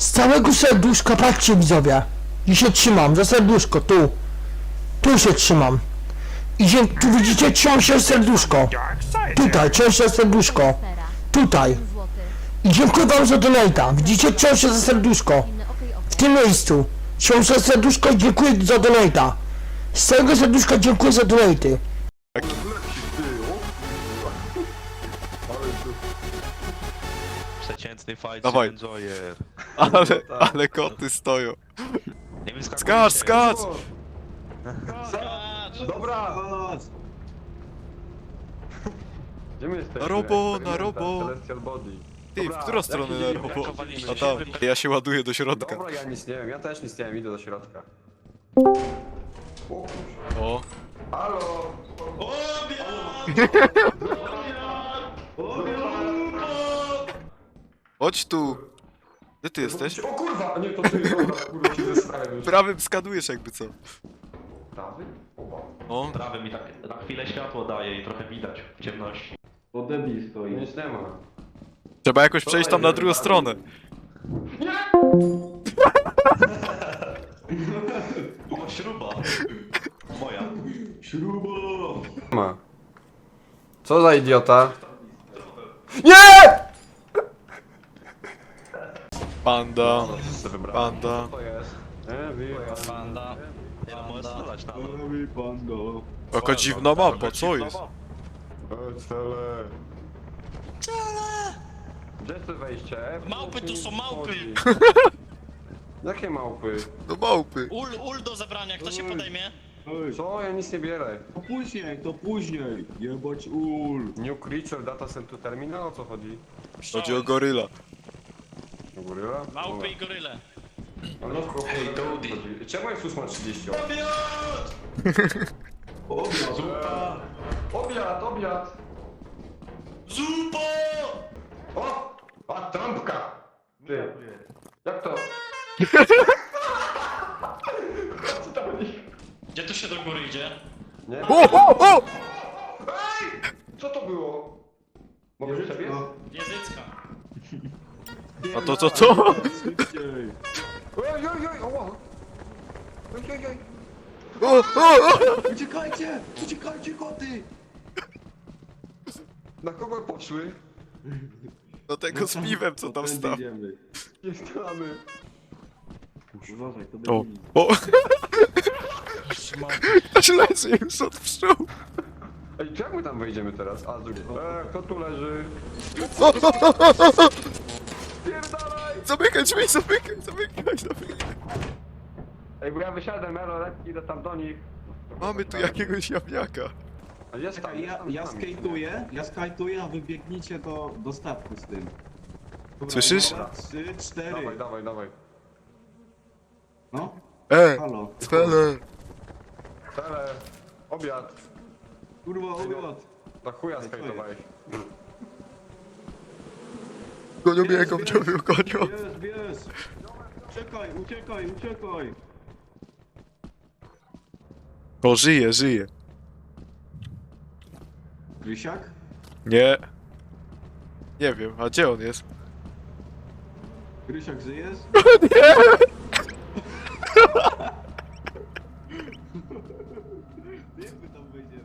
Z całego serduszka, patrzcie widzowie. I się trzymam, za serduszko, tu. Tu się trzymam. I dzie- tu widzicie ciąże serduszko. Tutaj, ciąże serduszko. Tutaj. I dziękuję wam za donate'a. Widzicie ciąże za serduszko. W tym miejscu. Ciąże serduszko i dziękuję za donate'a. Z całego serduszka dziękuję za donate'y. Przeciętny fight Dawaj. enjoyer. Ale, ale koty stoją. Nie. Skacz, skacz! Dobra! Gdzie my jesteśmy? Na robo, na robo. Celestial Body. Ty, w Dobra, którą stronę dzień, robo? jak A tam, ja się ładuję do środka. Dobra, ja nic nie wiem, ja też nic nie wiem, idę do środka. O, Halo! chodź tu. Gdzie ty jesteś? O kurwa! A nie, to ty, dobra, kurwa ci zesrałem już. Prawym skanujesz jakby co. Prawy? Oba. O, Prawy mi tak na chwilę światło daje i trochę widać w ciemności. To debil stoi. Nic nie ma. trzeba jakoś przejść tam na drugą stronę. O, śruba! Moja. Ma. Co za idiota? Nie! Panda, Co wybrałem? panda. To jest. Nie wiem. Panda. Nie no, możesz strzelać na pando. Jaka dziwna mapa, co jest? E, Cele. Gdzie jest to wejście? Małpy tu są, małpy! Jakie małpy? No małpy. Ul, ul do zabrania, kto się podejmie? Ej, Co? Ja nic nie bierę. to później, to później. Jebać ul. New Creature Data Center Terminal, o co chodzi? Chodzi o goryla. Goryla? Małpy i goryle. Ale no, hej, to Czemu jest 8.30? Obiad. Obiad, obiad! Zupo! O! A, trampka! Ty. Jak to? Co tam jest? Gdzie tu się do góry idzie? Nie? O, o, o! Ej! Co to było? Mogę przebiec? Jezycka. A to co, co? Szybciej. Oj, oj, oj! Oj, oj, oj! O, o, o! Uciekajcie! Uciekajcie koty! Na kogo poszły? Do tego z piwem, co tam stał. idziemy. Nie stamy. Uważaj, to O, debil. o! Aż leży już od pszczół. Ej, my tam wejdziemy teraz? A, z drugiej. Eee, kto tu leży? O, o, o, o, o, o! Pierdalaj! Zamykaj drzwi, zamykaj, zamykaj, zamykaj. Ej, bo ja wysiadłem, Elo, lekki, idę tam do nich. Mamy tu jakiegoś jawniaka. A jest tam, Czekaj, jest ja, tam, ja tam. skejtuję, ja skajtuję, a wy biegnijcie do, do statku z tym. Dobra, Słyszysz? dobra, Trzy, cztery. Dawaj, dawaj, dawaj. No, E, halo. cele. Tele, obiad. Kurwa, obiad. Na chuja skajtowałeś. Gonią mnie, jaką wciągnął, gonią. Bierz, bierz. Uciekaj, uciekaj, uciekaj. O, żyje, żyje. Rysiak? Nie. Nie wiem, a gdzie on jest? Rysiak żyjesz? Nie! Jak my tam wejdziemy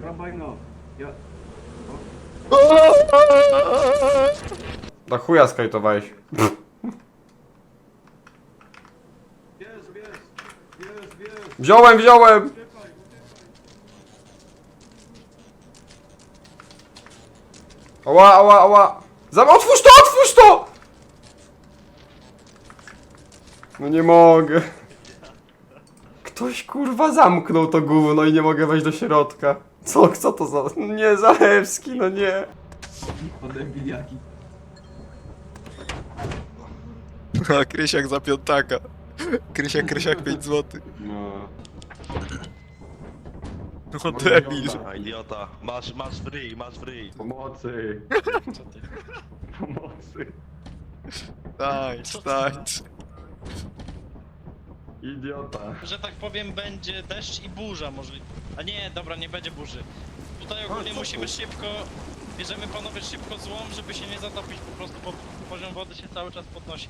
teraz? Rabaj no. Ja... Na chuja skajtowałeś. Bierz! Wziąłem, wziąłem! Ała, ała, ała! Zam otwórz to, otwórz to! No nie mogę. Ktoś kurwa zamknął to gówno i nie mogę wejść do środka. Co, co to za... Nie, Zalewski, no nie. Potem jaki. A Krysiak za piątaka. Krysiak, Krysiak 5 zł. No. No debil. A, idiota. Masz, masz free, masz free. Pomocy. Pomocy. Tańcz, tańcz. Idiota. Że tak powiem, będzie deszcz i burza może. A nie, dobra, nie będzie burzy. Tutaj ogólnie musimy szybko Bierzemy panowie szybko złom, żeby się nie zatopić, po prostu bo poziom wody się cały czas podnosi.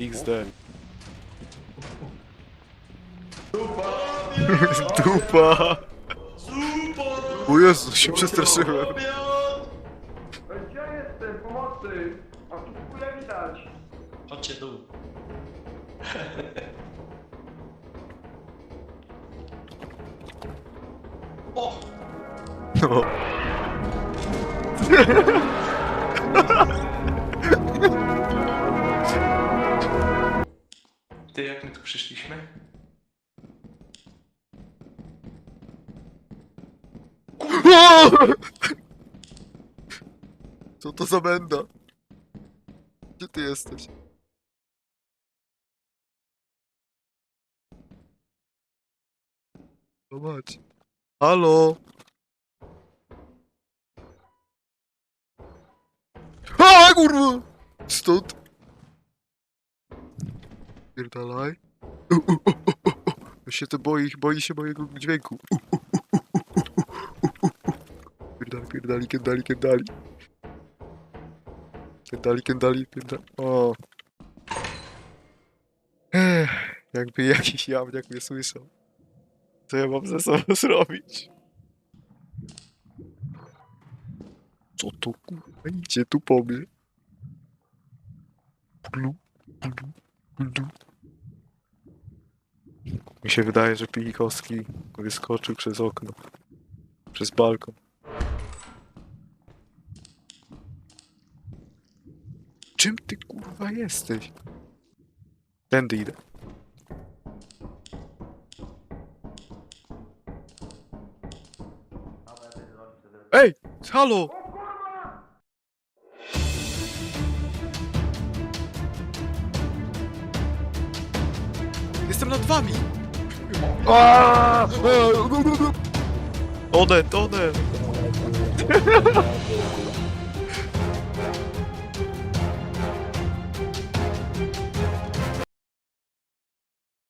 XD. Dupa! O Jezu, się przestraszyłem. Gdzie jestem? Pomocy! A tu w ogóle widać. Chodźcie dół. No. Ty, jak my tu przyszliśmy? Co to za benda? Gdzie ty jesteś? Zobacz. Halo? A kurwa! Stąd. Pierdalaj. U, się to boi, boi się mojego dźwięku. U, u, u, u, u, u. Pierdali, pierdali, kierdali. Kierdali, kierdali, kierdali. O. Jakby jakiś jawniak mnie słyszał. Co ja mam ze sobą zrobić? Co to kurwa idzie tu po mnie? Glu, glu, glu. Mi się wydaje, że Pilikowski wyskoczył przez okno. Przez balkon. Czym ty kurwa jesteś? Tędy idę. Ej! Halo! Jestem nad wami! Aaaa! One, one!